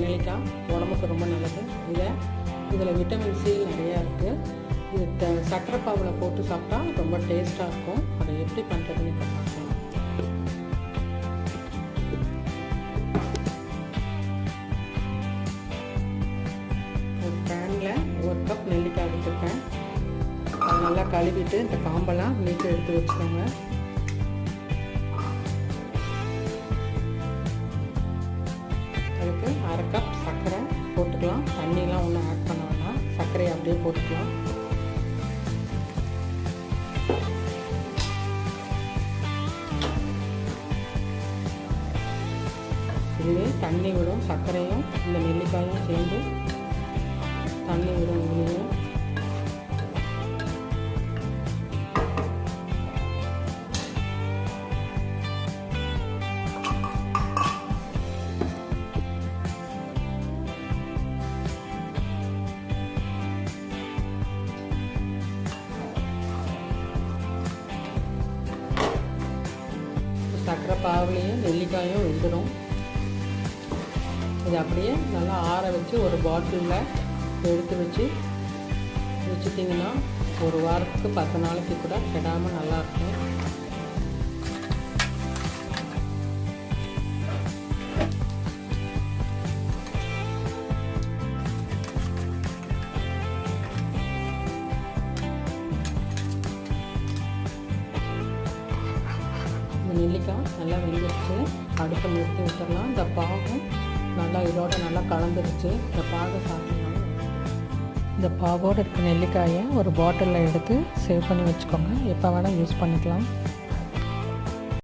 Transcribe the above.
நெல்லிக்காய் உடம்புக்கு ரொம்ப நல்லது. இதை இதில் விட்டமின் சி நிறையா இருக்குது இது த சர்க்கரை பாவில் போட்டு சாப்பிட்டா ரொம்ப டேஸ்ட்டாக இருக்கும். அதை எப்படி பண்ணுறதுன்னு இப்போ பார்க்கலாம். ஒரு பேனில் ஒரு கப் நெல்லிக்காய் எடுத்துருக்கேன். அதை நல்லா கழுவிட்டு இந்த காம்பெல்லாம் நீட்டு எடுத்து வச்சுக்கோங்க. அதுக்கு அரை கப் சர்க்கரை போட்டுக்கலாம். தண்ணியெலாம் ஒன்றும் ஆட் பண்ண வேண்டாம் சர்க்கரையை அப்படியே போட்டுக்கலாம். இதுவே தண்ணி விடும். சர்க்கரையும் இந்த நெல்லிக்காயும் சேர்ந்து தண்ணி விடும். சர்க்கரை பாவலையும் நெல்லிக்காயும் வெந்துடும் இது அப்படியே நல்லா ஆற வச்சு ஒரு பாட்டிலில் எடுத்து வச்சு வச்சுட்டிங்கன்னா ஒரு வாரத்துக்கு பத்து நாளைக்கு கூட கெடாமல் நல்லாயிருக்கும் இந்த நெல்லிக்காய் நல்லா வெந்துருச்சு. அடுப்பை நிறுத்தி விட்டுடலாம் இந்த பாகம் நல்லா இதோட நல்லா கலந்துருச்சு. இந்த பாகம் சாப்பிடலாம் இந்த பாகோடு இருக்க நெல்லிக்காயை ஒரு பாட்டிலில் எடுத்து சேவ் பண்ணி வச்சுக்கோங்க. எப்போ வேணால் யூஸ் பண்ணிக்கலாம்.